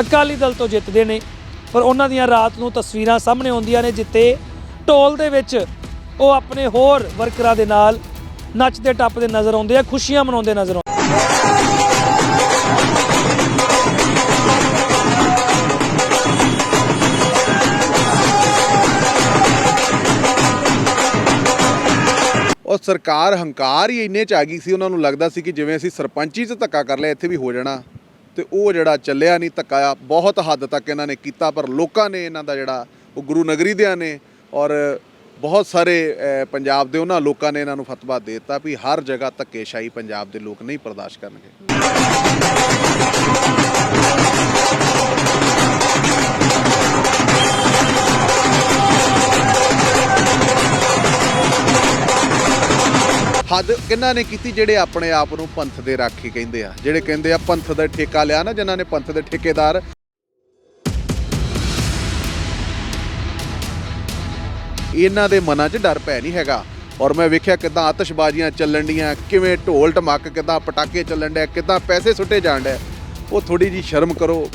ਅਕਾਲੀ ਦਲ ਤੋਂ ਜਿੱਤਦੇ ਨੇ। ਪਰ ਉਹਨਾਂ ਦੀਆਂ ਰਾਤ ਨੂੰ ਤਸਵੀਰਾਂ ਸਾਹਮਣੇ ਆਉਂਦੀਆਂ ਨੇ ਜਿੱਥੇ ਢੋਲ ਦੇ ਵਿੱਚ ਉਹ ਆਪਣੇ ਹੋਰ ਵਰਕਰਾਂ ਦੇ ਨਾਲ ਨੱਚਦੇ, ਟੱਪਦੇ ਨਜ਼ਰ ਆਉਂਦੇ ਆ, ਖੁਸ਼ੀਆਂ ਮਨਾਉਂਦੇ ਨਜ਼ਰ ਆਉਂਦੇ ਉਹ ਸਰਕਾਰ ਹੰਕਾਰ ਹੀ ਇੰਨੇ ਚ ਆ ਗਈ ਸੀ, ਉਹਨਾਂ ਨੂੰ ਲੱਗਦਾ ਸੀ ਕਿ ਜਿਵੇਂ ਅਸੀਂ ਸਰਪੰਚੀ 'ਚ ਧੱਕਾ ਕਰ ਲਿਆ, ਇੱਥੇ ਵੀ ਹੋ ਜਾਣਾ। ਤੇ ਉਹ ਜਿਹੜਾ ਚੱਲਿਆ ਨਹੀਂ ਧੱਕਾ ਬਹੁਤ ਹੱਦ ਤੱਕ ਇਹਨਾਂ ਨੇ ਕੀਤਾ, ਪਰ ਲੋਕਾਂ ਨੇ ਇਹਨਾਂ ਦਾ ਜਿਹੜਾ ਉਹ ਗੁਰੂ ਨਗਰੀ ਦਿਆਂ ਨੇ ਔਰ ਬਹੁਤ ਸਾਰੇ ਪੰਜਾਬ ਦੇ ਉਹਨਾਂ ਲੋਕਾਂ ਨੇ ਇਹਨਾਂ ਨੂੰ ਫਤਵਾ ਦੇ ਦਿੱਤਾ ਵੀ ਹਰ ਜਗ੍ਹਾ ਧੱਕੇਸ਼ਾਹੀ ਪੰਜਾਬ ਦੇ ਲੋਕ ਨਹੀਂ ਬਰਦਾਸ਼ਤ ਕਰਨਗੇ। ਹੱਦ ਕਿਹਨਾਂ ਨੇ ਕੀਤੀ ਜਿਹੜੇ ਆਪਣੇ ਆਪ ਨੂੰ ਪੰਥ ਦੇ ਰਾਖੀ ਕਹਿੰਦੇ ਆ? ਜਿਹੜੇ ਕਹਿੰਦੇ ਆ ਪੰਥ ਦਾ ਠੇਕਾ ਲਿਆ ਨਾ, ਜਿਨ੍ਹਾਂ ਨੇ ਪੰਥ ਦੇ ਠੇਕੇਦਾਰ ਇਹਨਾਂ ਦੇ ਮਨਾਂ 'ਚ ਡਰ ਪੈ ਨਹੀਂ ਹੈਗਾ। ਔਰ ਮੈਂ ਵੇਖਿਆ ਕਿਦਾਂ ਆਤਿਸ਼ਬਾਜ਼ੀਆਂ ਚੱਲਣ ਡੀਆਂ, ਕਿਵੇਂ ਢੋਲ ਟਮਕ ਕਿਦਾਂ ਪਟਾਕੇ ਚੱਲਣ ਡਿਆ ਕਿਦਾਂ ਪੈਸੇ ਸੁੱਟੇ ਜਾਣ ਡਿਆ ਉਹ ਥੋੜੀ ਜੀ ਸ਼ਰਮ ਕਰੋ।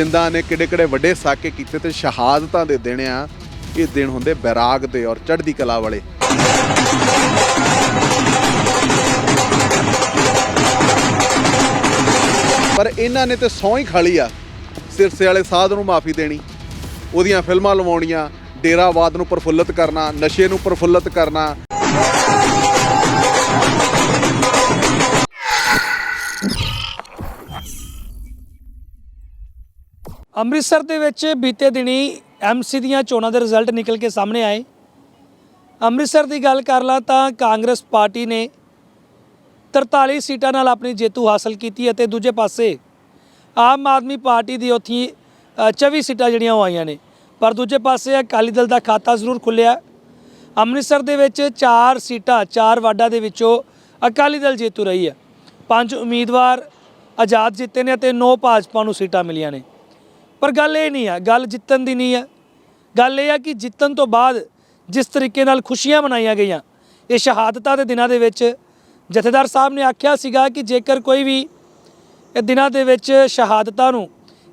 ਜਿੰਦਾਂ ਨੇ ਕਿਹੜੇ ਕਿਹੜੇ ਵੱਡੇ ਸਾਕੇ ਕੀਤੇ ਤੇ ਸ਼ਹਾਦਤਾਂ ਦੇ ਦਿਨ ਆ, ਇਹ ਦਿਨ ਹੁੰਦੇ ਬੈਰਾਗ ਦੇ ਔਰ ਚੜ੍ਹਦੀ ਕਲਾ ਵਾਲੇ। ਪਰ ਇਹਨਾਂ ਨੇ ਤੇ ਸਹੁੰ ਹੀ ਖਾਲੀ ਆ। ਸਿਰਸੇ ਵਾਲੇ ਸਾਧ ਨੂੰ ਮਾਫੀ ਦੇਣੀ, ਉਹਦੀਆਂ ਫਿਲਮਾਂ ਲਵਾਉਣੀਆਂ ਡੇਰਾਵਾਦ ਨੂੰ ਪ੍ਰਫੁੱਲਤ ਕਰਨਾ, ਨਸ਼ੇ ਨੂੰ ਪ੍ਰਫੁੱਲਤ ਕਰਨਾ। ਅੰਮ੍ਰਿਤਸਰ ਦੇ ਵਿੱਚ ਬੀਤੇ ਦਿਨੀ ਐਮਸੀ ਦੀਆਂ ਚੋਣਾਂ ਦੇ ਰਿਜ਼ਲਟ ਨਿਕਲ ਕੇ ਸਾਹਮਣੇ ਆਏ। ਅੰਮ੍ਰਿਤਸਰ ਦੀ ਗੱਲ ਕਰ ਲਾਂ ਤਾਂ ਕਾਂਗਰਸ ਪਾਰਟੀ ਨੇ 43 ਸੀਟਾਂ ਨਾਲ ਆਪਣੀ ਜੇਤੂ ਹਾਸਲ ਕੀਤੀ ਅਤੇ ਦੂਜੇ ਪਾਸੇ ਆਮ ਆਦਮੀ ਪਾਰਟੀ ਦੀ ਉੱਥੀ ਅ, 24 ਸੀਟਾਂ ਜਿਹੜੀਆਂ ਉਹ ਆਈਆਂ ਨੇ। ਪਰ ਦੂਜੇ ਪਾਸੇ ਅਕਾਲੀ ਦਲ ਦਾ ਖਾਤਾ ਜ਼ਰੂਰ ਖੁੱਲਿਆ ਅੰਮ੍ਰਿਤਸਰ ਦੇ ਵਿੱਚ 4 ਸੀਟਾਂ 4 ਵਾਰਡਾਂ ਦੇ ਵਿੱਚੋਂ ਅਕਾਲੀ ਦਲ ਜੇਤੂ ਰਹੀ ਹੈ। ਪੰਜ ਉਮੀਦਵਾਰ ਆਜ਼ਾਦ ਜਿੱਤੇ ਨੇ ਅਤੇ 9 ਭਾਜਪਾ ਨੂੰ ਸੀਟਾਂ ਮਿਲੀਆਂ ਨੇ। ਪਰ ਗੱਲ ਇਹ ਨਹੀਂ ਆ, ਗੱਲ ਜਿੱਤਣ ਦੀ ਨਹੀਂ ਆ। ਗੱਲ ਇਹ ਆ ਕਿ ਜਿੱਤਣ ਤੋਂ ਬਾਅਦ ਜਿਸ ਤਰੀਕੇ ਨਾਲ ਖੁਸ਼ੀਆਂ ਮਨਾਈਆਂ ਗਈਆਂ, ਇਹ ਸ਼ਹਾਦਤਾਂ ਦੇ ਦਿਨਾਂ ਦੇ ਵਿੱਚ ਜਥੇਦਾਰ ਸਾਹਿਬ ਨੇ ਆਖਿਆ ਸੀਗਾ ਕਿ ਜੇਕਰ ਕੋਈ ਵੀ ਇਹ ਦਿਨਾਂ ਦੇ ਵਿੱਚ ਸ਼ਹਾਦਤਾਂ ਨੂੰ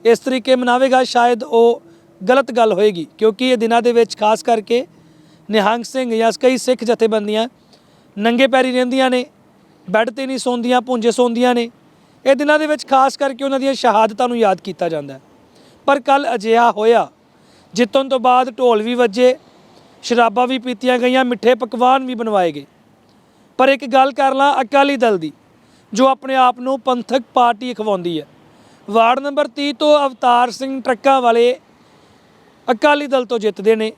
ਇਸ ਤਰੀਕੇ ਮਨਾਵੇਗਾ, ਸ਼ਾਇਦ ਉਹ ਗਲਤ ਗੱਲ ਹੋਏਗੀ, ਕਿਉਂਕਿ ਇਹ ਦਿਨਾਂ ਦੇ ਵਿੱਚ ਖਾਸ ਕਰਕੇ ਨਿਹੰਗ ਸਿੰਘ ਜਾਂ ਕਈ ਸਿੱਖ ਜਥੇਬੰਦੀਆਂ ਨੰਗੇ ਪੈਰੀ ਰਹਿੰਦੀਆਂ ਨੇ, ਬੈੱਡ ਤੇ ਨਹੀਂ ਸੌਂਦੀਆਂ ਪੁੰਜੇ ਸੌਂਦੀਆਂ ਨੇ, ਇਹ ਦਿਨਾਂ ਦੇ ਵਿੱਚ ਖਾਸ ਕਰਕੇ ਉਹਨਾਂ ਦੀਆਂ ਸ਼ਹਾਦਤਾਂ ਨੂੰ ਯਾਦ ਕੀਤਾ ਜਾਂਦਾ ਹੈ। ਪਰ ਕੱਲ ਅਜਿਹਾ ਹੋਇਆ। ਜਿੱਤਣ ਤੋਂ ਬਾਅਦ ਢੋਲ ਵੀ ਵੱਜੇ, ਸ਼ਰਾਬਾਂ ਵੀ ਪੀਤੀਆਂ ਗਈਆਂ, ਮਿੱਠੇ ਪਕਵਾਨ ਵੀ ਬਣਵਾਏ ਗਏ। ਪਰ ਇੱਕ ਗੱਲ ਕਰ ਲਾਂ ਅਕਾਲੀ ਦਲ ਦੀ, ਜੋ ਆਪਣੇ ਆਪ ਨੂੰ ਪੰਥਕ ਪਾਰਟੀ ਅਖਵਾਉਂਦੀ ਹੈ। ਵਾਰਡ ਨੰਬਰ 30 ਤੋਂ ਅਵਤਾਰ ਸਿੰਘ ਟਰੱਕਾਂ ਵਾਲੇ ਅਕਾਲੀ ਦਲ ਤੋਂ ਜਿੱਤਦੇ ਨੇ,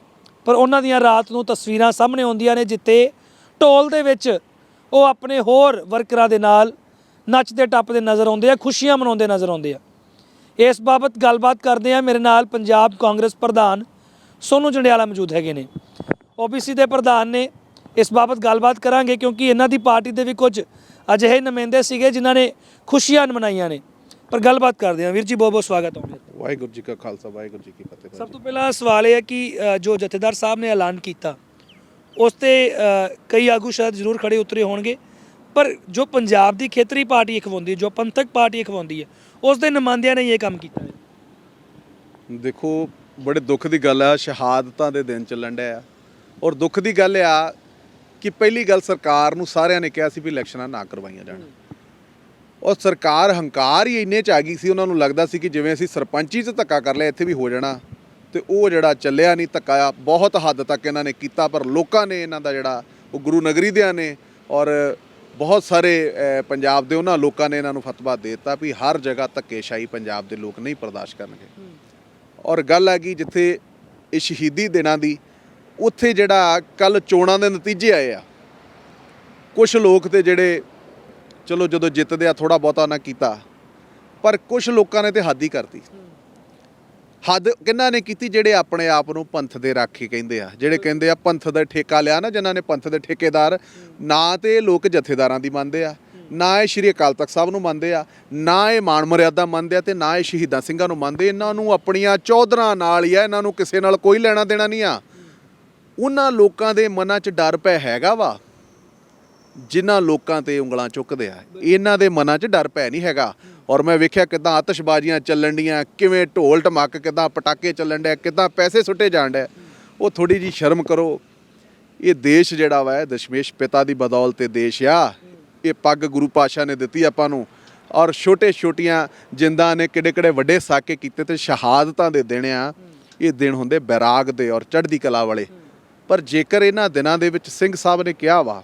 ਪਰ ਉਹਨਾਂ ਦੀਆਂ ਰਾਤ ਨੂੰ ਤਸਵੀਰਾਂ ਸਾਹਮਣੇ ਆਉਂਦੀਆਂ ਨੇ, ਜਿੱਥੇ ਢੋਲ ਦੇ ਵਿੱਚ ਉਹ ਆਪਣੇ ਹੋਰ ਵਰਕਰਾਂ ਦੇ ਨਾਲ ਨੱਚਦੇ ਟੱਪਦੇ ਨਜ਼ਰ ਆਉਂਦੇ ਆ, ਖੁਸ਼ੀਆਂ ਮਨਾਉਂਦੇ ਨਜ਼ਰ ਆਉਂਦੇ ਆ। ਇਸ ਬਾਬਤ ਗੱਲਬਾਤ ਕਰਦੇ ਆ ਮੇਰੇ ਨਾਲ ਪੰਜਾਬ ਕਾਂਗਰਸ ਪ੍ਰਧਾਨ ਸੋਨੂ ਜੰਡਿਆਲਾ ਮੌਜੂਦ ਹੈਗੇ ਨੇ। ਓਬੀਸੀ ਦੇ ਪ੍ਰਧਾਨ ਨੇ ਇਸ ਬਾਬਤ ਗੱਲਬਾਤ ਕਰਾਂਗੇ ਕਿਉਂਕਿ ਇਹਨਾਂ ਦੀ ਪਾਰਟੀ ਦੇ ਵੀ ਕੁਝ ਅਜਿਹੇ ਨੁਮਾਇੰਦੇ ਸੀਗੇ ਜਿਨ੍ਹਾਂ ਨੇ ਖੁਸ਼ੀਆਂ ਮਨਾਈਆਂ ਨੇ। ਪਰ ਗੱਲਬਾਤ ਕਰਦੇ ਆ ਵੀਰ ਜੀ ਬਹੁਤ ਬਹੁਤ ਸਵਾਗਤ ਹੈ ਵਾਹਿਗੁਰੂ ਜੀ ਕਾ ਖਾਲਸਾ ਵਾਹਿਗੁਰੂ ਜੀ ਕੀ ਫਤਿਹ। ਸਭ ਤੋਂ ਪਹਿਲਾਂ ਸਵਾਲ ਇਹ ਹੈ ਕਿ ਜੋ ਜਥੇਦਾਰ ਸਾਹਿਬ ਨੇ ਐਲਾਨ ਕੀਤਾ ਉਸ ਤੇ ਕਈ ਆਗੂ ਸ਼ਾਇਦ ਜ਼ਰੂਰ ਖੜੇ ਉਤਰੇ ਹੋਣਗੇ। ਪਰ ਜੋ ਪੰਜਾਬ ਦੀ ਖੇਤਰੀ ਪਾਰਟੀ ਅਖਵਾਉਂਦੀ ਹੈ ਜੋ ਪੰਥਕ ਪਾਰਟੀ ਅਖਵਾਉਂਦੀ ਹੈ ਉਸ ਦੇ ਨੁਮਾਇੰਦਿਆਂ ਨੇ ਇਹ ਕੰਮ ਕੀਤਾ। ਹੈ ਦੇਖੋ, ਬੜੇ ਦੁੱਖ ਦੀ ਗੱਲ ਆ, ਸ਼ਹਾਦਤਾਂ ਦੇ ਦਿਨ ਚੱਲਣ ਡਿਆ ਔਰ ਦੁੱਖ ਦੀ ਗੱਲ ਆ ਕਿ ਪਹਿਲੀ ਗੱਲ ਸਰਕਾਰ ਨੂੰ ਸਾਰਿਆਂ ਨੇ ਕਿਹਾ ਸੀ ਵੀ ਇਲੈਕਸ਼ਨਾਂ ਨਾ ਕਰਵਾਈਆਂ ਜਾਣ। ਔਰ ਸਰਕਾਰ ਹੰਕਾਰ ਹੀ ਇੰਨੇ ਚ ਆ ਗਈ ਸੀ, ਉਹਨਾਂ ਨੂੰ ਲੱਗਦਾ ਸੀ ਕਿ ਜਿਵੇਂ ਅਸੀਂ ਸਰਪੰਚੀ 'ਚ ਧੱਕਾ ਕਰ ਲਿਆ, ਇੱਥੇ ਵੀ ਹੋ ਜਾਣਾ। ਤੇ ਉਹ ਜਿਹੜਾ ਚੱਲਿਆ ਨਹੀਂ ਧੱਕਾ, ਬਹੁਤ ਹੱਦ ਤੱਕ ਇਹਨਾਂ ਨੇ ਕੀਤਾ, ਪਰ ਲੋਕਾਂ ਨੇ ਇਹਨਾਂ ਦਾ ਜਿਹੜਾ, ਉਹ ਗੁਰੂ ਨਗਰੀ ਦਿਆਂ ਨੇ ਔਰ ਬਹੁਤ ਸਾਰੇ ਪੰਜਾਬ ਦੇ ਉਹਨਾਂ ਲੋਕਾਂ ਨੇ ਇਹਨਾਂ ਨੂੰ ਫਤਵਾ ਦੇ ਦਿੱਤਾ ਵੀ ਹਰ ਜਗ੍ਹਾ ਧੱਕੇਸ਼ਾਹੀ ਪੰਜਾਬ ਦੇ ਲੋਕ ਨਹੀਂ ਬਰਦਾਸ਼ਤ ਕਰਨਗੇ। ਔਰ ਗੱਲ ਹੈਗੀ ਜਿੱਥੇ ਇਹ ਸ਼ਹੀਦੀ ਦਿਨਾਂ ਦੀ ਉੱਥੇ ਜਿਹੜਾ ਕੱਲ ਚੋਣਾਂ ਦੇ ਨਤੀਜੇ ਆਏ ਆ ਕੁਝ ਲੋਕ ਤੇ ਜਿਹੜੇ ਚਲੋ ਜਦੋਂ ਜਿੱਤਦੇ ਆ ਥੋੜਾ ਬਹੁਤਾ ਨਾ ਕੀਤਾ ਪਰ ਕੁਝ ਲੋਕਾਂ ਨੇ ਤੇ ਹੱਦ ਹੀ ਕਰਤੀ। ਹੱਦ ਕਿਹਨਾਂ ਨੇ ਕੀਤੀ ਜਿਹੜੇ ਆਪਣੇ ਆਪ ਨੂੰ ਪੰਥ ਦੇ ਰਾਖੀ ਕਹਿੰਦੇ ਆ? ਜਿਹੜੇ ਕਹਿੰਦੇ ਆ ਪੰਥ ਦਾ ਠੇਕਾ ਲਿਆ ਨਾ, ਜਿਨ੍ਹਾਂ ਨੇ ਪੰਥ ਦੇ ਠੇਕੇਦਾਰ, ਨਾ ਤੇ ਇਹ ਲੋਕ ਜਥੇਦਾਰਾਂ ਦੀ ਮੰਨਦੇ ਆ, ਨਾ ਇਹ ਸ਼੍ਰੀ ਅਕਾਲ ਤਖਤ ਸਾਹਿਬ ਨੂੰ ਮੰਨਦੇ ਆ, ਨਾ ਇਹ ਮਾਣ ਮਰਿਆਦਾ ਮੰਨਦੇ ਆ ਤੇ ਨਾ ਇਹ ਸ਼ਹੀਦਾਂ ਸਿੰਘਾਂ ਨੂੰ ਮੰਨਦੇ। ਇਹਨਾਂ ਨੂੰ ਆਪਣੀਆਂ ਚੌਧਰਾਂ ਨਾਲ ਹੀ ਆ, ਇਹਨਾਂ ਨੂੰ ਕਿਸੇ ਨਾਲ ਕੋਈ ਲੈਣਾ ਦੇਣਾ ਨਹੀਂ ਆ। ਉਹਨਾਂ ਲੋਕਾਂ ਦੇ ਮਨਾਂ 'ਚ ਡਰ ਪੈ ਹੈਗਾ ਵਾ, ਜਿਨ੍ਹਾਂ ਲੋਕਾਂ ਤੇ ਉਂਗਲਾਂ ਚੁੱਕਦੇ ਆ। ਇਹਨਾਂ ਦੇ ਮਨਾਂ 'ਚ ਡਰ ਪੈ ਨਹੀਂ ਹੈਗਾ। ਔਰ ਮੈਂ ਵੇਖਿਆ ਕਿਦਾਂ ਆਤਿਸ਼ਬਾਜ਼ੀਆਂ ਚੱਲਣ ਡੀਆਂ, ਕਿਵੇਂ ਢੋਲ ਢਮੱਕ, ਕਿਦਾਂ ਪਟਾਕੇ ਚੱਲਣ ਡਿਆ ਕਿਦਾਂ ਪੈਸੇ ਸੁੱਟੇ ਜਾਣ ਡਿਆ ਉਹ ਥੋੜੀ ਜੀ ਸ਼ਰਮ ਕਰੋ। ਇਹ ਦੇਸ਼ ਜਿਹੜਾ ਵਾ ਦਸ਼ਮੇਸ਼ ਪਿਤਾ ਦੀ ਬਦੌਲਤ ਤੇ ਦੇਸ਼ ਆ। ਇਹ ਪੱਗ ਗੁਰੂ ਪਾਸ਼ਾ ਨੇ ਦਿੱਤੀ ਆਪਾਂ ਨੂੰ। ਔਰ ਛੋਟੇ ਛੋਟੀਆਂ ਜਿੰਦਾਂ ਨੇ ਕਿਹੜੇ ਕਿਹੜੇ ਵੱਡੇ ਸਾਕੇ ਕੀਤੇ ਤੇ ਸ਼ਹਾਦਤਾਂ ਦੇ ਦਿਨ ਆ। ਇਹ ਦਿਨ ਹੁੰਦੇ ਬੈਰਾਗ ਦੇ ਔਰ ਚੜ੍ਹਦੀ ਕਲਾ ਵਾਲੇ। ਪਰ ਜੇਕਰ ਇਹਨਾਂ ਦਿਨਾਂ ਦੇ ਵਿੱਚ ਸਿੰਘ ਸਾਹਿਬ ਨੇ ਕਿਹਾ ਵਾ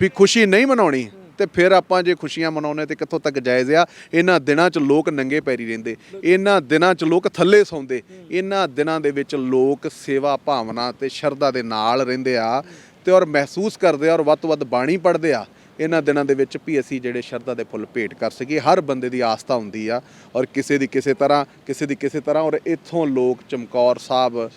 ਵੀ ਖੁਸ਼ੀ ਨਹੀਂ ਮਨਾਉਣੀ ਤੇ ਫਿਰ ਆਪਾਂ ਜੇ ਖੁਸ਼ੀਆਂ ਮਨਾਉਣੇ ਤੇ ਕਿੱਥੋਂ ਤੱਕ ਜਾਇਜ਼ ਆ? ਇਹਨਾਂ ਦਿਨਾਂ 'ਚ ਲੋਕ ਨੰਗੇ ਪੈਰੀ ਰਹਿੰਦੇ। ਇਹਨਾਂ ਦਿਨਾਂ 'ਚ ਲੋਕ ਥੱਲੇ ਸੌਂਦੇ। ਇਹਨਾਂ ਦਿਨਾਂ ਦੇ ਵਿੱਚ ਲੋਕ ਸੇਵਾ ਭਾਵਨਾ ਤੇ ਸ਼ਰਧਾ ਦੇ ਨਾਲ ਰਹਿੰਦੇ ਆ ਤੇ ਔਰ ਮਹਿਸੂਸ ਕਰਦੇ ਆ ਔਰ ਵੱਧ ਤੋਂ ਵੱਧ ਬਾਣੀ ਪੜ੍ਹਦੇ ਆ। ਇਹਨਾਂ ਦਿਨਾਂ ਦੇ ਵਿੱਚ ਵੀ ਅਸੀਂ ਜਿਹੜੇ ਸ਼ਰਧਾ ਦੇ ਫੁੱਲ ਭੇਟ ਕਰ ਸਕੀਏ। ਹਰ ਬੰਦੇ ਦੀ ਆਸਥਾ ਹੁੰਦੀ ਆ ਔਰ ਕਿਸੇ ਦੀ ਕਿਸੇ ਤਰ੍ਹਾਂ, ਕਿਸੇ ਦੀ ਕਿਸੇ ਤਰ੍ਹਾਂ ਔਰ ਇੱਥੋਂ ਲੋਕ ਚਮਕੌਰ ਸਾਹਿਬ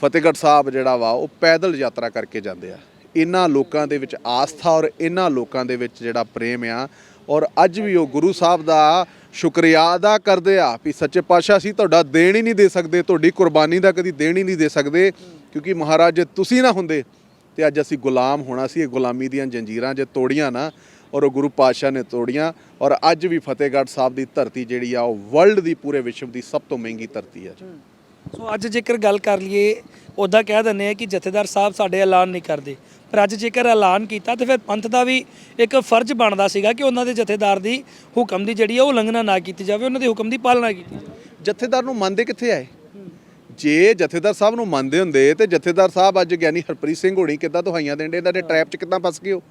ਫਤਿਹਗੜ੍ਹ ਸਾਹਿਬ ਜਿਹੜਾ ਵਾ, ਉਹ ਪੈਦਲ ਯਾਤਰਾ ਕਰਕੇ ਜਾਂਦੇ ਆ। ਇਹਨਾਂ ਲੋਕਾਂ ਦੇ ਵਿੱਚ ਆਸਥਾ ਔਰ ਇਹਨਾਂ ਲੋਕਾਂ ਦੇ ਵਿੱਚ ਜਿਹੜਾ ਪ੍ਰੇਮ ਆ। ਔਰ ਅੱਜ ਵੀ ਉਹ ਗੁਰੂ ਸਾਹਿਬ ਦਾ ਸ਼ੁਕਰੀਆ ਅਦਾ ਕਰਦੇ ਆ ਵੀ ਸੱਚੇ ਪਾਤਸ਼ਾਹ ਅਸੀਂ ਤੁਹਾਡਾ ਦੇਣ ਹੀ ਨਹੀਂ ਦੇ ਸਕਦੇ, ਤੁਹਾਡੀ ਕੁਰਬਾਨੀ ਦਾ ਕਦੀ ਦੇਣ ਹੀ ਨਹੀਂ ਦੇ ਸਕਦੇ, ਕਿਉਂਕਿ ਮਹਾਰਾਜ ਜੇ ਤੁਸੀਂ ਨਾ ਹੁੰਦੇ ਤੇ ਅੱਜ ਅਸੀਂ ਗੁਲਾਮ ਹੋਣਾ ਸੀ, ਇਹ ਗੁਲਾਮੀ ਦੀਆਂ ਜੰਜੀਰਾਂ ਜੇ ਤੋੜੀਆਂ ਨਾ, ਔਰ ਉਹ ਗੁਰੂ ਪਾਤਸ਼ਾਹ ਨੇ ਤੋੜੀਆਂ, ਔਰ ਅੱਜ ਵੀ ਫਤਿਹਗੜ੍ਹ ਸਾਹਿਬ ਦੀ ਧਰਤੀ ਜਿਹੜੀ ਆ, ਉਹ ਵਰਲਡ ਦੀ ਪੂਰੇ ਵਿਸ਼ਵ ਦੀ ਸਭ ਤੋਂ ਮਹਿੰਗੀ ਧਰਤੀ ਆ ਸੋ ਅੱਜ ਜੇਕਰ ਗੱਲ ਕਰ ਲਈਏ ਉੱਦਾਂ ਕਹਿ ਦਿੰਦੇ ਆ ਕਿ ਜਥੇਦਾਰ ਸਾਹਿਬ ਸਾਡੇ ਐਲਾਨ ਨਹੀਂ ਕਰਦੇ। ਪਰ ਅੱਜ ਜੇਕਰ ਐਲਾਨ ਕੀਤਾ, ਤੇ ਫਿਰ ਪੰਥ ਦਾ ਵੀ ਇੱਕ ਫਰਜ਼ ਬਣਦਾ ਸੀਗਾ ਕਿ ਉਹਨਾਂ ਦੇ ਜਥੇਦਾਰ ਦੀ ਹੁਕਮ ਦੀ ਜਿਹੜੀ ਆ, ਉਹ ਉਲੰਘਣਾ ਨਾ ਕੀਤੀ ਜਾਵੇ, ਉਹਨਾਂ ਦੇ ਹੁਕਮ ਦੀ ਪਾਲਣਾ ਕੀਤੀ ਜਾਵੇ। ਜਥੇਦਾਰ ਨੂੰ ਮੰਨਦੇ ਕਿੱਥੇ ਆਏ ਜੇ ਜਥੇਦਾਰ ਸਾਹਿਬ ਨੂੰ ਮੰਨਦੇ ਹੁੰਦੇ, ਤੇ ਜਥੇਦਾਰ ਸਾਹਿਬ ਅੱਜ ਗਿਆਨੀ ਹਰਪ੍ਰੀਤ ਸਿੰਘ ਹੋਣੀ ਕਿੱਦਾਂ ਦੁਹਾਈਆਂ ਦੇਣ ਦੇ ਇਹਨਾਂ ਦੇ ਟ੍ਰੈਪ 'ਚ ਕਿੱਦਾਂ ਫਸ ਗਏ ਹੋ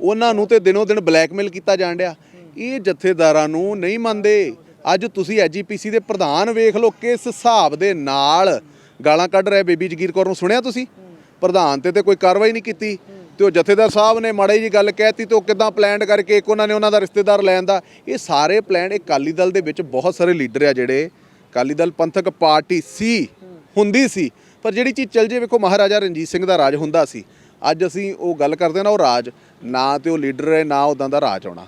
ਉਹਨਾਂ ਨੂੰ ਤੇ ਦਿਨੋ ਦਿਨ ਬਲੈਕਮੇਲ ਕੀਤਾ ਜਾਣ ਡਿਆ। ਇਹ ਜਥੇਦਾਰਾਂ ਨੂੰ ਨਹੀਂ ਮੰਨਦੇ। ਅੱਜ ਤੁਸੀਂ ਐਜੀਪੀਸੀ ਦੇ ਪ੍ਰਧਾਨ ਵੇਖ ਲਓ ਕਿਸ ਹਿਸਾਬ ਦੇ ਨਾਲ ਗਾਲਾਂ ਕੱਢ ਰਿਹਾ ਬੇਬੀ ਜਗੀਰ ਕੌਰ ਨੂੰ। ਸੁਣਿਆ ਤੁਸੀਂ? ਪ੍ਰਧਾਨ ਤੇ ਤੇ ਕੋਈ ਕਾਰਵਾਈ ਨਹੀਂ ਕੀਤੀ ਤੇ ਉਹ ਜਥੇਦਾਰ ਸਾਹਿਬ ਨੇ ਮਾੜੀ ਜੀ ਗੱਲ ਕਹਿਤੀ ਤੇ ਉਹ ਕਿਦਾਂ ਪਲਾਨ ਕਰਕੇ ਇੱਕ ਉਹਨਾਂ ਨੇ ਉਹਨਾਂ ਦਾ ਰਿਸ਼ਤੇਦਾਰ ਲੈਣ ਦਾ। ਇਹ ਸਾਰੇ ਪਲਾਨ ਇਹ ਅਕਾਲੀ ਦਲ ਦੇ ਵਿੱਚ ਬਹੁਤ ਸਾਰੇ ਲੀਡਰ ਆ ਜਿਹੜੇ ਅਕਾਲੀ ਦਲ ਪੰਥਕ ਪਾਰਟੀ ਸੀ, ਹੁੰਦੀ ਸੀ। ਪਰ ਜਿਹੜੀ ਚੀਜ਼ ਚੱਲ ਜੇ ਵੇਖੋ, ਮਹਾਰਾਜਾ ਰਣਜੀਤ ਸਿੰਘ ਦਾ ਰਾਜ ਹੁੰਦਾ ਸੀ। ਅੱਜ ਅਸੀਂ ਉਹ ਗੱਲ ਕਰਦੇ ਨਾ ਉਹ ਰਾਜ, ਨਾ ਤੇ ਉਹ ਲੀਡਰ ਹੈ ਨਾ ਉਦਾਂ ਦਾ ਰਾਜ ਆਉਣਾ।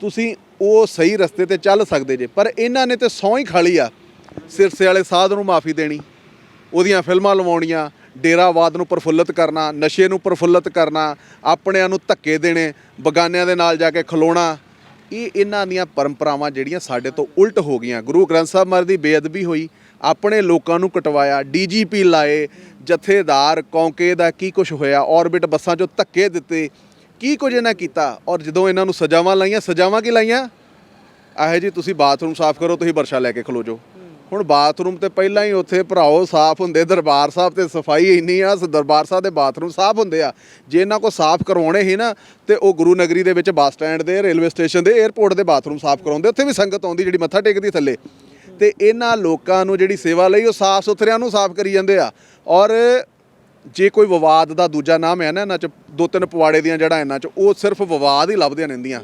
ਤੁਸੀਂ ਉਹ ਸਹੀ ਰਸਤੇ ਤੇ ਚੱਲ ਸਕਦੇ ਜੇ। ਪਰ ਇਹਨਾਂ ਨੇ ਤੇ ਸੌਂ ਹੀ ਖਾਲੀ ਆ। ਸਿਰਸੇ ਵਾਲੇ ਸਾਧ ਨੂੰ ਮਾਫੀ ਦੇਣੀ, ਉਹਦੀਆਂ ਫਿਲਮਾਂ ਲਵਾਉਣੀਆਂ, ਡੇਰਾਵਾਦ ਨੂੰ ਪ੍ਰਫੁੱਲਤ ਕਰਨਾ, ਨਸ਼ੇ ਨੂੰ ਪ੍ਰਫੁੱਲਤ ਕਰਨਾ, ਆਪਣਿਆਂ ਨੂੰ ਧੱਕੇ ਦੇਣੇ, ਬਗਾਨਿਆਂ ਦੇ ਨਾਲ ਜਾ ਕੇ ਖਲੋਣਾ, ਇਹ ਇਹਨਾਂ ਦੀਆਂ ਪਰੰਪਰਾਵਾਂ ਜਿਹੜੀਆਂ ਸਾਡੇ ਤੋਂ ਉਲਟ ਹੋ ਗਈਆਂ। ਗੁਰੂ ਗ੍ਰੰਥ ਸਾਹਿਬ ਮਹਾਰਾਜ ਦੀ ਬੇਅਦਬੀ ਹੋਈ, ਆਪਣੇ ਲੋਕਾਂ ਨੂੰ ਕਟਵਾਇਆ, ਡੀਜੀਪੀ ਲਾਏ, ਜਥੇਦਾਰ, ਕੌਂਕੇ ਦਾ ਕੀ ਕੁਝ ਹੋਇਆ, ਔਰਬਿਟ ਬੱਸਾਂ 'ਚੋਂ ਧੱਕੇ ਦਿੱਤੇ ਕੀ ਕੁਝ ਇਹਨਾਂ ਕੀਤਾ? ਔਰ ਜਦੋਂ ਇਹਨਾਂ ਨੂੰ ਸਜ਼ਾਵਾਂ ਲਾਈਆਂ, ਸਜ਼ਾਵਾਂ ਕੀ ਲਾਈਆਂ? ਇਹੋ ਜੀ, ਤੁਸੀਂ ਬਾਥਰੂਮ ਸਾਫ਼ ਕਰੋ, ਤੁਸੀਂ ਵਰਸ਼ਾ ਲੈ ਕੇ ਖਲੋ ਜਾਓ। ਹੁਣ ਬਾਥਰੂਮ ਤੇ ਪਹਿਲਾਂ ਹੀ ਉੱਥੇ ਭਰਾਓ ਸਾਫ਼ ਹੁੰਦੇ, ਦਰਬਾਰ ਸਾਹਿਬ ਤੇ ਸਫ਼ਾਈ ਇੰਨੀ ਆ, ਸ- ਦਰਬਾਰ ਸਾਹਿਬ ਦੇ ਬਾਥਰੂਮ ਸਾਫ਼ ਹੁੰਦੇ ਆ। ਜੇ ਇਹਨਾਂ ਕੋ ਸਾਫ਼ ਕਰਵਾਉਣੇ ਸੀ ਨਾ, ਤੇ ਉਹ ਗੁਰੂ ਨਗਰੀ ਦੇ ਵਿੱਚ ਬੱਸ ਸਟੈਂਡ ਦੇ, ਰੇਲਵੇ ਸਟੇਸ਼ਨ ਦੇ 에ਅਰਪੋਰਟ ਦੇ ਬਾਥਰੂਮ ਸਾਫ਼ ਕਰਾਉਂਦੇ, ਉੱਥੇ ਵੀ ਸੰਗਤ ਆਉਂਦੀ ਜਿਹੜੀ ਮੱਥਾ ਟੇਕਦੀ ਥੱਲੇ। ਤੇ ਇਹਨਾਂ ਲੋਕਾਂ ਨੂੰ ਜਿਹੜੀ ਸੇਵਾ ਲਈ ਉਹ ਸਾਫ਼ ਸੁਥਰਿਆਂ ਨੂੰ ਸਾਫ਼ ਕਰੀ ਜਾਂਦੇ ਆ। ਔਰ ਜੇ ਕੋਈ ਵਿਵਾਦ ਦਾ ਦੂਜਾ ਨਾਮ ਹੈ ਨਾ ਇਹਨਾਂ ਚ, ਦੋ ਤਿੰਨ ਪਵਾੜੇ ਦੀਆਂ ਜੜ੍ਹਾਂ ਇਹਨਾਂ ਚ, ਉਹ ਸਿਰਫ ਵਿਵਾਦ ਹੀ ਲੱਭਦੀਆਂ ਰਹਿੰਦੀਆਂ।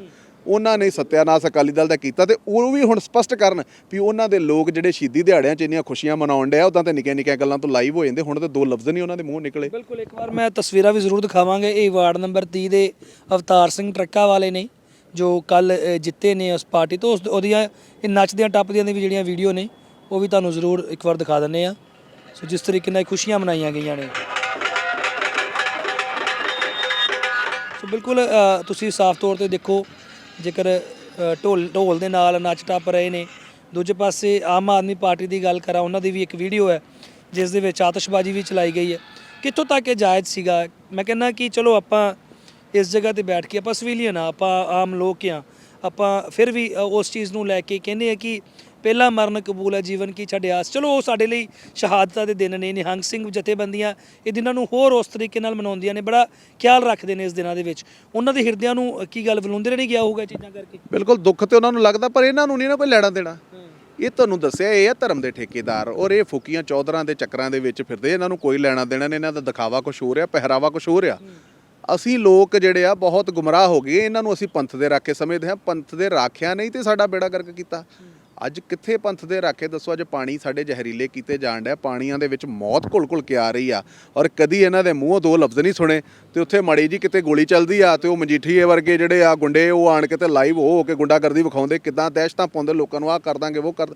ਉਹਨਾਂ ਨੇ ਸਤਿਆਨਾਸ਼ ਅਕਾਲੀ ਦਲ ਦਾ ਕੀਤਾ ਤੇ ਉਹ ਵੀ ਹੁਣ ਸਪਸ਼ਟ ਕਰਨ ਵੀ ਉਹਨਾਂ ਦੇ ਲੋਕ ਜਿਹੜੇ ਸ਼ਹੀਦੀ ਦਿਹਾੜਿਆਂ 'ਚ ਇੰਨੀਆਂ ਖੁਸ਼ੀਆਂ ਮਨਾਉਣ ਡਿਆ ਉਦਾਂ ਤੇ ਨਿੱਕੀਆਂ ਨਿੱਕੀਆਂ ਗੱਲਾਂ ਤੋਂ ਲਾਈਵ ਹੋ ਜਾਂਦੇ, ਹੁਣ ਤੇ ਦੋ ਲਫ਼ਜ਼ ਨਹੀਂ ਉਹਨਾਂ ਦੇ ਮੂੰਹ ਨਿਕਲੇ। ਬਿਲਕੁਲ, ਇੱਕ ਵਾਰ ਮੈਂ ਤਸਵੀਰਾਂ ਵੀ ਜ਼ਰੂਰ ਦਿਖਾਵਾਂਗੇ। ਇਹ ਵਾਰਡ ਨੰਬਰ 30 ਦੇ ਅਵਤਾਰ ਸਿੰਘ ਟਰੱਕਾ ਵਾਲੇ ਨੇ, ਜੋ ਕੱਲ ਜਿੱਤੇ ਨੇ ਉਸ ਪਾਰਟੀ ਤੋਂ। ਉਸ ਉਹਦੀਆਂ, ਇਹ ਨੱਚਦਿਆਂ ਟੱਪਦਿਆਂ ਦੀ ਵੀ ਜਿਹੜੀਆਂ ਵੀਡੀਓ ਨੇ, ਉਹ ਵੀ ਤੁਹਾਨੂੰ ਜ਼ਰੂਰ ਇੱਕ ਵਾਰ ਦਿਖਾ ਦਿੰਨੇ ਆ। ਸੋ ਜਿਸ ਤਰੀਕੇ ਨਾਲ ਇਹ ਖੁਸ਼ੀਆਂ ਮਨਾਈਆਂ ਗਈਆਂ ਨੇ। ਸੋ ਬਿਲਕੁਲ ਤੁਸੀਂ ਸਾਫ਼ ਤੌਰ ਤੇ ਦੇਖੋ, ਜੇਕਰ ਢੋਲ ਢੋਲ ਦੇ ਨਾਲ ਨੱਚ ਟੱਪ ਰਹੇ ਨੇ। ਦੂਜੇ ਪਾਸੇ ਆਮ ਆਦਮੀ ਪਾਰਟੀ ਦੀ ਗੱਲ ਕਰਾਂ, ਉਹਨਾਂ ਦੀ ਵੀ ਇੱਕ ਵੀਡੀਓ ਹੈ, ਜਿਸ ਦੇ ਵਿੱਚ ਆਤਿਸ਼ਬਾਜ਼ੀ ਵੀ ਚਲਾਈ ਗਈ ਹੈ। ਕਿੱਥੋਂ ਤੱਕ ਇਹ ਜਾਇਜ਼ ਸੀਗਾ? ਮੈਂ ਕਹਿੰਦਾ ਕਿ ਚਲੋ ਆਪਾਂ ਇਸ ਜਗ੍ਹਾ ਤੇ ਬੈਠ ਕੇ ਆਪਾਂ ਸਿਵਿਲੀਅਨ ਆ ਆਪਾਂ ਆਮ ਲੋਕ ਆ ਆਪਾਂ ਫਿਰ ਵੀ ਉਸ ਚੀਜ਼ ਨੂੰ ਲੈ ਕੇ ਕਹਿੰਦੇ ਆ ਕਿ ਪਹਿਲਾ ਮਰਨ ਕਬੂਲ ਹੈ ਜੀਵਨ ਕੀ ਛੱਡਿਆਸ ਚਲੋ ਉਹ ਸਾਡੇ ਲਈ ਸ਼ਹਾਦਤਾਂ ਦੇ ਦਿਨ ਨੇ, ਨਿਹੰਗ ਸਿੰਘ ਜਥੇਬੰਦੀਆਂ ਇਹ ਦਿਨਾਂ ਨੂੰ ਹੋਰ ਉਸ ਤਰੀਕੇ ਨਾਲ ਮਨਾਉਂਦੀਆਂ ਨੇ, ਬੜਾ ਖਿਆਲ ਰੱਖਦੇ ਨੇ ਇਸ ਦਿਨਾਂ ਦੇ ਵਿੱਚ। ਉਹਨਾਂ ਦੇ ਹਿਰਦਿਆਂ ਨੂੰ ਕੀ ਗੱਲ ਵਲੂੰਦੇ ਨਹੀਂ ਗਿਆ ਹੋਊਗਾ ਚੀਜ਼ਾਂ ਕਰਕੇ? ਬਿਲਕੁਲ ਦੁੱਖ ਤੇ ਉਹਨਾਂ ਨੂੰ ਲੱਗਦਾ, ਪਰ ਇਹਨਾਂ ਨੂੰ ਨਹੀਂ ਨਾ ਕੋਈ ਲੈਣਾ ਦੇਣਾ। ਇਹ ਤੁਹਾਨੂੰ ਦੱਸਿਆ ਇਹ ਆ ਧਰਮ ਦੇ ਠੇਕੇਦਾਰ, ਔਰ ਇਹ ਫੁਕੀਆਂ ਚੌਧਰਾਂ ਦੇ ਚੱਕਰਾਂ ਦੇ ਵਿੱਚ ਫਿਰਦੇ, ਇਹਨਾਂ ਨੂੰ ਕੋਈ ਲੈਣਾ ਦੇਣਾ ਨਹੀਂ, ਇਹਨਾਂ ਦਾ ਦਿਖਾਵਾ ਕੁਛ ਹੋ ਰਿਹਾ, ਪਹਿਰਾਵਾ ਕੁਛ ਹੋ ਰਿਹਾ। ਅਸੀਂ ਲੋਕ ਜਿਹੜੇ ਆ, ਬਹੁਤ ਗੁੰਮਰਾਹ ਹੋ ਗਏ, ਇਹਨਾਂ ਨੂੰ ਅਸੀਂ ਪੰਥ ਦੇ ਰਾਖੇ ਸਮਝਦੇ ਹਾਂ, ਪੰਥ ਦੇ ਰਾਖਿਆ ਨਹੀਂ ਤੇ ਸਾਡਾ ਬੇੜਾ ਗਰਕ ਕੀਤਾ। ਅੱਜ ਕਿੱਥੇ ਪੰਥ ਦੇ ਰਾਖੇ? ਦੱਸੋ, ਅੱਜ ਪਾਣੀ ਸਾਡੇ ਜ਼ਹਿਰੀਲੇ ਕੀਤੇ ਜਾਣ ਡਿਆ। ਪਾਣੀਆਂ ਦੇ ਵਿੱਚ ਮੌਤ ਘੁਲ-ਘੁਲ ਕੇ ਆ ਰਹੀ ਆ। ਔਰ ਕਦੀ ਇਹਨਾਂ ਦੇ ਮੂੰਹੋਂ ਦੋ ਲਫ਼ਜ਼ ਨਹੀਂ ਸੁਣੇ। ਤੇ ਉੱਥੇ ਮਾੜੀ ਜੀ ਕਿਤੇ ਗੋਲੀ ਚੱਲਦੀ ਆ ਤੇ ਉਹ ਮਜੀਠੀਏ ਵਰਗੇ ਜਿਹੜੇ ਆ ਗੁੰਡੇ, ਉਹ ਆਣ ਕੇ ਤੇ ਲਾਈਵ ਹੋ ਹੋ ਕੇ ਗੁੰਡਾਗਰਦੀ ਵਿਖਾਉਂਦੇ, ਕਿਦਾਂ ਦਹਿਸ਼ਤਾਂ ਪਾਉਂਦੇ, ਲੋਕਾਂ ਨੂੰ ਆ ਕਰ ਦਾਂਗੇ, ਉਹ ਕਰ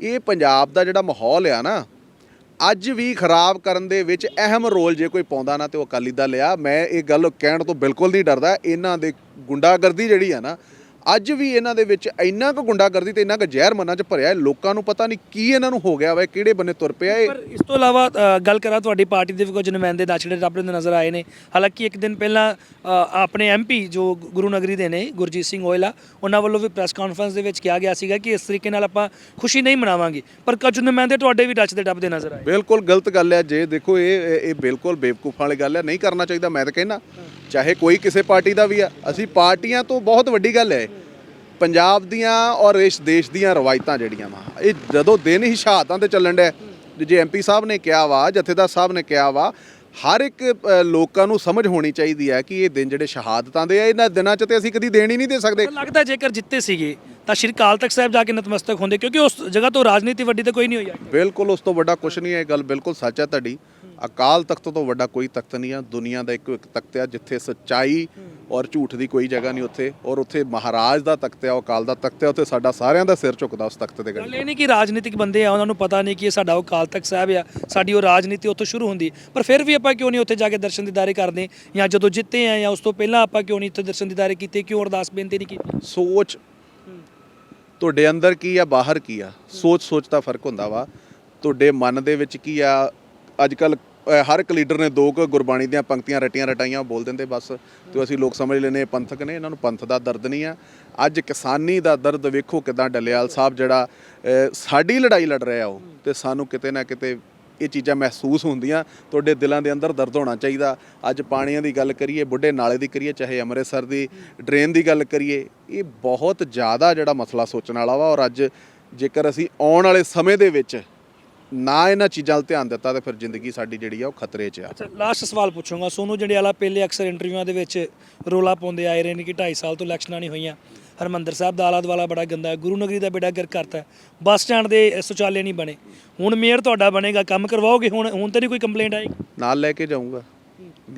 ਇਹ ਪੰਜਾਬ ਦਾ ਜਿਹੜਾ ਮਾਹੌਲ ਆ ਨਾ, ਅੱਜ ਵੀ ਖਰਾਬ ਕਰਨ ਦੇ ਵਿੱਚ ਅਹਿਮ ਰੋਲ ਜੇ ਕੋਈ ਪਾਉਂਦਾ ਨਾ ਤੇ ਉਹ ਅਕਾਲੀ ਦਲ ਆ। ਮੈਂ ਇਹ ਗੱਲ ਕਹਿਣ ਤੋਂ ਬਿਲਕੁਲ ਨਹੀਂ ਡਰਦਾ। ਇਹਨਾਂ ਦੇ ਗੁੰਡਾਗਰਦੀ ਜਿਹੜੀ ਆ ਨਾ ਅੱਜ ਵੀ ਇਹਨਾਂ ਦੇ ਵਿੱਚ ਇੰਨਾ ਕੁ ਗੁੰਡਾਗਰਦੀ ਤੇ ਇੰਨਾ ਕੁ ਜ਼ਹਿਰ ਮਨਾਂ 'ਚ ਭਰਿਆ ਹੈ, ਲੋਕਾਂ ਨੂੰ ਪਤਾ ਨਹੀਂ ਕੀ ਇਹਨਾਂ ਨੂੰ ਹੋ ਗਿਆ ਵਾ ਕਿਹੜੇ ਬੰਨੇ ਤੁਰ ਪਿਆ ਇਹ। ਪਰ ਇਸ ਤੋਂ ਇਲਾਵਾ ਅ, ਗੱਲ ਕਰਾਂ ਤੁਹਾਡੀ ਪਾਰਟੀ ਦੇ ਵੀ ਕੁਝ ਨੁਮਾਇੰਦੇ ਨਾਚੜੇ ਟੱਪਦੇ ਨਜ਼ਰ ਆਏ ਨੇ। ਹਾਲਾਂਕਿ ਇੱਕ ਦਿਨ ਪਹਿਲਾਂ ਅ, ਆਪਣੇ ਐਮਪੀ ਜੋ ਗੁਰੂ ਨਗਰੀ ਦੇ ਨੇ ਗੁਰਜੀਤ ਸਿੰਘ ਓਇਲਾ ਉਹਨਾਂ ਵੱਲੋਂ ਵੀ ਪ੍ਰੈਸ ਕਾਨਫਰੰਸ ਦੇ ਵਿੱਚ ਕਿਹਾ ਗਿਆ ਸੀਗਾ ਕਿ ਇਸ ਤਰੀਕੇ ਨਾਲ ਆਪਾਂ ਖੁਸ਼ੀ ਨਹੀਂ ਮਨਾਵਾਂਗੇ। ਪਰ ਕੁਝ ਨੁਮਾਇੰਦੇ ਤੁਹਾਡੇ ਵੀ ਟੱਚ ਦੇ ਟੱਪਦੇ ਨਜ਼ਰ ਆਏ। ਬਿਲਕੁਲ ਗਲਤ ਗੱਲ ਹੈ ਜੇ ਦੇਖੋ ਇਹ ਇਹ- ਇਹ ਬਿਲਕੁਲ ਬੇਵਕੂਫਾਂ ਵਾਲੀ ਗੱਲ ਹੈ ਨਹੀਂ ਕਰਨਾ ਚਾਹੀਦਾ ਮੈਂ ਤਾਂ ਕਹਿੰਦਾ। ਚਾਹੇ ਕੋਈ ਕਿਸੇ ਪਾਰਟੀ ਦਾ ਵੀ ਆ ਅਸੀਂ ਪਾਰਟੀਆਂ ਤੋਂ ਬਹੁਤ ਵੱਡੀ ਗੱਲ ਹੈ। ਪੰਜਾਬ ਦੀਆਂ ਔਰ ਇਸ ਦੇਸ਼ ਦੀਆਂ ਰਵਾਇਤਾਂ ਜਿਹੜੀਆਂ ਵਾ ਇਹ ਜਦੋਂ ਦਿਨ ਹੀ ਸ਼ਹਾਦਤਾਂ ਤੇ ਚੱਲਣ ਡਿਆ ਜੇ ਐਮਪੀ ਸਾਹਿਬ ਨੇ ਕਿਹਾ ਵਾ ਜਥੇਦਾਰ ਸਾਹਿਬ ਨੇ ਕਿਹਾ ਵਾ ਹਰ ਇੱਕ ਲੋਕਾਂ ਨੂੰ ਸਮਝ ਹੋਣੀ ਚਾਹੀਦੀ ਹੈ ਕਿ ਇਹ ਦਿਨ ਜਿਹੜੇ ਸ਼ਹਾਦਤਾਂ ਦੇ ਆ ਇਹਨਾਂ ਦਿਨਾਂ 'ਚ ਤੇ ਅਸੀਂ ਕਦੀ ਦੇਣ ਹੀ ਨਹੀਂ ਦੇ ਸਕਦੇ ਲੱਗਦਾ ਜੇਕਰ ਜਿੱਤੇ ਸੀਗੇ ਤਾਂ ਸ਼੍ਰੀ ਅਕਾਲ ਤਖਤ ਸਾਹਿਬ ਜਾ ਕੇ ਨਤਮਸਤਕ ਹੁੰਦੇ ਕਿਉਂਕਿ ਉਸ ਜਗ੍ਹਾ ਤੋਂ ਰਾਜਨੀਤੀ ਵੱਡੀ ਤਾਂ ਕੋਈ ਨਹੀਂ ਹੋਈ। ਬਿਲਕੁਲ ਉਸ ਤੋਂ ਵੱਡਾ ਕੁਝ ਨਹੀਂ ਹੈ ਇਹ ਗੱਲ ਬਿਲਕੁਲ ਸੱਚ ਹੈ ਤੁਹਾਡੀ ਅਕਾਲ ਤਖਤ ਤੋਂ ਵੱਡਾ ਕੋਈ ਤਖਤ ਨਹੀਂ ਆ ਦੁਨੀਆ ਦਾ ਇੱਕੋ ਇੱਕ ਤਖਤ ਆ ਜਿੱਥੇ ਸੱਚਾਈ ਔਰ ਝੂਠ ਦੀ ਕੋਈ ਜਗ੍ਹਾ ਨਹੀਂ ਉੱਥੇ। ਔਰ ਉੱਥੇ ਮਹਾਰਾਜ ਦਾ ਤਖਤ ਆ ਉਹ ਅਕਾਲ ਦਾ ਤਖਤ ਆ ਉੱਥੇ ਸਾਡਾ ਸਾਰਿਆਂ ਦਾ ਸਿਰ ਝੁਕਦਾ ਉਸ ਤਖਤ ਦੇ ਗੱਲ ਇਹ ਨਹੀਂ ਕਿ ਰਾਜਨੀਤਿਕ ਬੰਦੇ ਆ ਉਹਨਾਂ ਨੂੰ ਪਤਾ ਨਹੀਂ ਕਿ ਇਹ ਸਾਡਾ ਉਹ ਅਕਾਲ ਤਖਤ ਸਾਹਿਬ ਆ ਸਾਡੀ ਉਹ ਰਾਜਨੀਤੀ ਉੱਥੋਂ ਸ਼ੁਰੂ ਹੁੰਦੀ। ਪਰ ਫਿਰ ਵੀ ਆਪਾਂ ਕਿਉਂ ਨਹੀਂ ਉੱਥੇ ਜਾ ਕੇ ਦਰਸ਼ਨ ਦੀਦਾਰੇ ਕਰਦੇ? ਜਾਂ ਜਦੋਂ ਜਿੱਤੇ ਆ ਜਾਂ ਉਸ ਤੋਂ ਪਹਿਲਾਂ ਆਪਾਂ ਕਿਉਂ ਨਹੀਂ ਉੱਥੇ ਦਰਸ਼ਨ ਦੀਦਾਰੇ ਕੀਤੇ? ਕਿਉਂ ਅਰਦਾਸ ਬੇਨਤੀ ਨਹੀਂ ਕੀਤੀ? ਸੋਚ ਤੁਹਾਡੇ ਅੰਦਰ ਕੀ ਆ ਬਾਹਰ ਕੀ ਆ? ਸੋਚ ਸੋਚ ਦਾ ਫ਼ਰਕ ਹੁੰਦਾ ਵਾ। ਤੁਹਾਡੇ ਮਨ ਦੇ ਵਿੱਚ ਕੀ ਆ? ਅੱਜ ਕੱਲ ਹਰ ਇੱਕ ਲੀਡਰ ਨੇ ਦੋ ਕੁ ਗੁਰਬਾਣੀ ਦੀਆਂ ਪੰਕਤੀਆਂ ਰਟੀਆਂ ਰਟਾਈਆਂ ਬੋਲ ਦਿੰਦੇ ਬਸ। ਤੇ ਅਸੀਂ ਲੋਕ ਸਮਝ ਲੈਨੇ ਪੰਥਕ ਨੇ, ਇਹਨਾਂ ਨੂੰ ਪੰਥ ਦਾ ਦਰਦ ਨਹੀਂ ਆ। ਅੱਜ ਕਿਸਾਨੀ ਦਾ ਦਰਦ ਵੇਖੋ ਕਿਦਾਂ ਡੱਲੇਵਾਲ ਸਾਹਿਬ ਜਿਹੜਾ ਸਾਡੀ ਲੜਾਈ ਲੜ ਰਿਹਾ ਉਹ, ਤੇ ਸਾਨੂੰ ਕਿਤੇ ਨਾ ਕਿਤੇ ਇਹ ਚੀਜ਼ਾਂ ਮਹਿਸੂਸ ਹੁੰਦੀਆਂ। ਤੁਹਾਡੇ ਦਿਲਾਂ ਦੇ ਅੰਦਰ ਦਰਦ ਹੋਣਾ ਚਾਹੀਦਾ। ਅੱਜ ਪਾਣੀਆਂ ਦੀ ਗੱਲ ਕਰੀਏ, ਬੁੱਢੇ ਨਾਲੇ ਦੀ ਕਰੀਏ, ਚਾਹੇ ਅੰਮ੍ਰਿਤਸਰ ਦੀ ਡਰੇਨ ਦੀ ਗੱਲ ਕਰੀਏ, ਇਹ ਬਹੁਤ ਜ਼ਿਆਦਾ ਜਿਹੜਾ ਮਸਲਾ ਸੋਚਣ ਵਾਲਾ ਵਾ। ਔਰ ਅੱਜ ਜੇਕਰ ਅਸੀਂ ਆਉਣ ਵਾਲੇ ਸਮੇਂ ਦੇ ਵਿੱਚ ਨਾ ਇਹਨਾਂ ਚੀਜ਼ਾਂ 'ਤੇ ਧਿਆਨ ਦਿੱਤਾ ਤਾਂ ਫਿਰ ਜ਼ਿੰਦਗੀ ਸਾਡੀ ਜਿਹੜੀ ਆ ਉਹ ਖਤਰੇ 'ਚ ਆ। ਅੱਛਾ ਲਾਸਟ ਸਵਾਲ ਪੁੱਛੂੰਗਾ। ਸੋਨੂ ਜੰਡਿਆਲਾ ਪਹਿਲੇ ਅਕਸਰ ਇੰਟਰਵਿਊਆਂ ਦੇ ਵਿੱਚ ਰੋਲਾ ਪਾਉਂਦੇ ਆਏ ਰਹੇ ਨੇ ਕਿ 2.5 ਸਾਲ ਤੋਂ ਇਲੈਕਸ਼ਨਾਂ ਨਹੀਂ ਹੋਈਆਂ। ਹਰਮੰਦਰ ਸਾਹਿਬ ਦਾ ਆਲਾ ਦੁਆਲਾ ਬੜਾ ਗੰਦਾ ਹੈ। ਗੁਰੂ ਨਗਰੀ ਦਾ ਬੇੜਾ ਗਰ ਕਰਤਾ ਬੱਸ ਸਟੈਂਡ ਦੇ ਸ਼ੌਚਾਲੇ ਨਹੀਂ ਬਣੇ। ਹੁਣ ਮੇਅਰ ਤੁਹਾਡਾ ਬਣੇਗਾ। ਕੰਮ ਕਰਵਾਓਗੇ ਹੁਣ? ਹੁਣ ਤਾਂ ਨਹੀਂ ਕੋਈ ਕੰਪਲੇਂਟ ਆਏਗੀ ਨਾਲ ਲੈ ਕੇ ਜਾਊਂਗਾ।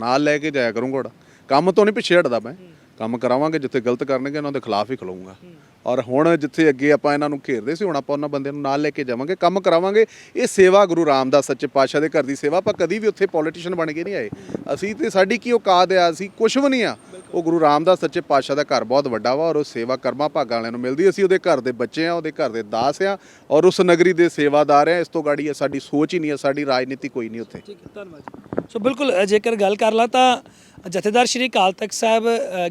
ਨਾਲ ਲੈ ਕੇ ਜਾਇਆ ਕਰੂੰਗਾ ਕੰਮ ਤੋਂ ਨਹੀਂ ਪਿੱਛੇ ਹਟਦਾ ਮੈਂ। ਕੰਮ ਕਰਾਵਾਂਗੇ ਜਿੱਥੇ ਗਲਤ ਕਰਨਗੇ ਉਹਨਾਂ ਦੇ ਖਿਲਾਫ ਹੀ ਖਲੋਊਂਗਾ। ਔਰ ਹੁਣ ਜਿੱਥੇ ਅੱਗੇ ਆਪਾਂ ਇਹਨਾਂ ਨੂੰ ਘੇਰਦੇ ਸੀ, ਹੁਣ ਆਪਾਂ ਉਹਨਾਂ ਬੰਦਿਆਂ ਨੂੰ ਨਾਲ ਲੈ ਕੇ ਜਾਵਾਂਗੇ, ਕੰਮ ਕਰਾਵਾਂਗੇ। ਇਹ ਸੇਵਾ ਗੁਰੂ ਰਾਮਦਾਸ ਸੱਚੇ ਪਾਤਸ਼ਾਹ ਦੇ ਘਰ ਦੀ ਸੇਵਾ, ਆਪਾਂ ਕਦੀ ਵੀ ਉੱਥੇ ਪੋਲੀਟੀਸ਼ੀਅਨ ਬਣ ਕੇ ਨਹੀਂ ਆਏ। ਅਸੀਂ ਤੇ ਸਾਡੀ ਕੀ ਔਕਾਤ ਆ, ਅਸੀਂ ਕੁਝ ਵੀ ਨਹੀਂ ਆ। ਉਹ ਗੁਰੂ ਰਾਮਦਾਸ ਸੱਚੇ ਪਾਤਸ਼ਾਹ ਦਾ ਘਰ ਬਹੁਤ ਵੱਡਾ ਵਾ ਔਰ ਉਹ ਸੇਵਾ ਕਰਮਾਂ ਭਾਗਾਂ ਵਾਲਿਆਂ ਨੂੰ ਮਿਲਦੀ ਅਸੀਂ ਉਹਦੇ ਘਰ ਦੇ ਬੱਚੇ ਆ, ਉਹਦੇ ਘਰ ਦੇ ਦਾਸ ਆ ਔਰ ਉਸ ਨਗਰੀ ਦੇ ਸੇਵਾਦਾਰ ਆ। ਇਸ ਤੋਂ ਗਾੜੀ ਸਾਡੀ ਸੋਚ ਹੀ ਨਹੀਂ ਆ, ਸਾਡੀ ਰਾਜਨੀਤੀ ਕੋਈ ਨਹੀਂ ਉੱਥੇ। ਠੀਕ ਹੈ, ਧੰਨਵਾਦ ਸੋ ਬਿਲਕੁਲ ਜੇਕਰ ਗੱਲ ਕਰ ਲਾਂ ਤਾਂ ਜਥੇਦਾਰ ਸ਼੍ਰੀ ਅਕਾਲ ਤਖਤ ਸਾਹਿਬ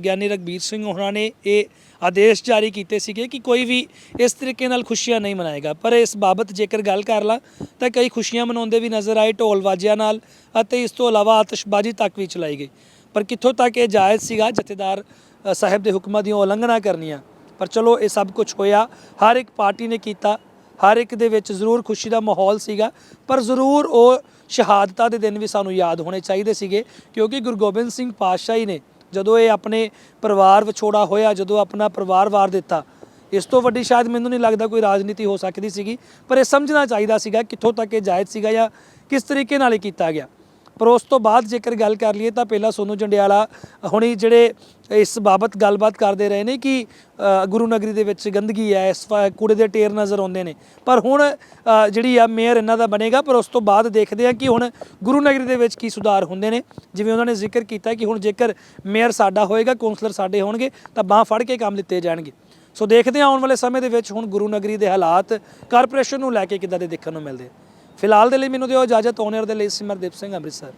ਗਿਆਨੀ ਰਗਬੀਰ ਸਿੰਘ ਹੋਰਾਂ ਨੇ ਇਹ ਆਦੇਸ਼ ਜਾਰੀ ਕੀਤੇ ਸੀਗੇ ਕਿ ਕੋਈ ਵੀ ਇਸ ਤਰੀਕੇ ਨਾਲ ਖੁਸ਼ੀਆਂ ਨਹੀਂ ਮਨਾਏਗਾ। ਪਰ ਇਸ ਬਾਬਤ ਜੇਕਰ ਗੱਲ ਕਰ ਲਾਂ, ਤਾਂ ਕਈ ਖੁਸ਼ੀਆਂ ਮਨਾਉਂਦੇ ਵੀ ਨਜ਼ਰ ਆਏ ਢੋਲ ਵਾਜਿਆਂ ਨਾਲ ਅਤੇ ਇਸ ਤੋਂ ਇਲਾਵਾ ਆਤਿਸ਼ਬਾਜ਼ੀ ਤੱਕ ਵੀ ਚਲਾਈ ਗਈ। ਪਰ ਕਿੱਥੋਂ ਤੱਕ ਇਹ ਜਾਇਜ਼ ਸੀਗਾ, ਜਥੇਦਾਰ ਸਾਹਿਬ ਦੇ ਹੁਕਮਾਂ ਦੀਆਂ ਉਲੰਘਣਾ ਕਰਨੀਆਂ। ਪਰ ਚਲੋ, ਇਹ ਸਭ ਕੁਝ ਹੋਇਆ। ਹਰ ਇੱਕ ਪਾਰਟੀ ਨੇ ਕੀਤਾ। ਹਰ ਇੱਕ ਦੇ ਵਿੱਚ ਜ਼ਰੂਰ ਖੁਸ਼ੀ ਦਾ ਮਾਹੌਲ ਸੀਗਾ। ਪਰ ਜ਼ਰੂਰ ਉਹ ਸ਼ਹਾਦਤਾਂ ਦੇ ਦਿਨ ਵੀ ਸਾਨੂੰ ਯਾਦ ਹੋਣੇ ਚਾਹੀਦੇ ਸੀਗੇ, ਕਿਉਂਕਿ ਗੁਰੂ ਗੋਬਿੰਦ ਸਿੰਘ ਪਾਤਸ਼ਾਹ ਹੀ ਨੇ ਜਦੋਂ ਇਹ ਆਪਣੇ ਪਰਿਵਾਰ ਵਿਛੋੜਾ ਹੋਇਆ, ਜਦੋਂ ਆਪਣਾ ਪਰਿਵਾਰ ਵਾਰ ਦਿੱਤਾ, ਇਸ ਤੋਂ ਵੱਡੀ ਸ਼ਾਇਦ ਮੈਨੂੰ ਨਹੀਂ ਲੱਗਦਾ ਕੋਈ ਰਾਜਨੀਤੀ ਹੋ ਸਕਦੀ ਸੀਗੀ, ਪਰ ਇਹ ਸਮਝਣਾ ਚਾਹੀਦਾ ਸੀਗਾ ਕਿੱਥੋਂ ਤੱਕ ਇਹ ਜਾਇਜ਼ ਸੀਗਾ ਜਾਂ ਕਿਸ ਤਰੀਕੇ ਨਾਲ ਇਹ ਕੀਤਾ ਗਿਆ। ਪਰ ਉਸ ਤੋਂ ਬਾਅਦ ਜੇਕਰ ਗੱਲ ਕਰ ਲਈਏ ਤਾਂ ਪਹਿਲਾਂ ਸੋਨੂ ਜੰਡਿਆਲਾ ਹੁਣੀ ਜਿਹੜੇ ਇਸ ਬਾਬਤ ਗੱਲਬਾਤ ਕਰਦੇ ਰਹੇ ਨੇ ਕਿ ਗੁਰੂ ਨਗਰੀ ਦੇ ਵਿੱਚ ਗੰਦਗੀ ਹੈ, ਇਸ ਕੂੜੇ ਦੇ ਢੇਰ ਨਜ਼ਰ ਆਉਂਦੇ ਨੇ। ਪਰ ਹੁਣ ਜਿਹੜੀ ਆ ਮੇਅਰ ਇਹਨਾਂ ਦਾ ਬਣੇਗਾ, ਪਰ ਉਸ ਤੋਂ ਬਾਅਦ ਦੇਖਦੇ ਆ ਕਿ ਹੁਣ ਗੁਰੂ ਨਗਰੀ ਦੇ ਵਿੱਚ ਕੀ ਸੁਧਾਰ ਹੁੰਦੇ ਨੇ। ਜਿਵੇਂ ਉਹਨਾਂ ਨੇ ਜ਼ਿਕਰ ਕੀਤਾ ਕਿ ਹੁਣ ਜੇਕਰ ਮੇਅਰ ਸਾਡਾ ਹੋਏਗਾ, ਕੌਂਸਲਰ ਸਾਡੇ ਹੋਣਗੇ, ਤਾਂ ਬਾਹ ਫੜ ਕੇ ਕੰਮ ਲਿੱਤੇ ਜਾਣਗੇ। ਸੋ ਦੇਖਦੇ ਹਾਂ ਆਉਣ ਵਾਲੇ ਸਮੇਂ ਦੇ ਵਿੱਚ ਹੁਣ ਗੁਰੂ ਨਗਰੀ ਦੇ ਹਾਲਾਤ, ਕਾਰਪੋਰੇਸ਼ਨ ਨੂੰ ਲੈ ਕੇ ਕਿੱਦਾਂ ਦੇ ਦੇਖਣ ਨੂੰ ਮਿਲਦੇ ਫਿਲਹਾਲ ਦੇ ਲਈ ਮੈਨੂੰ ਦਿਓ ਇਜਾਜ਼ਤ ਓਨਰ ਦੇ ਲਈ ਸਿਮਰਦੀਪ ਸਿੰਘ ਅੰਮ੍ਰਿਤਸਰ।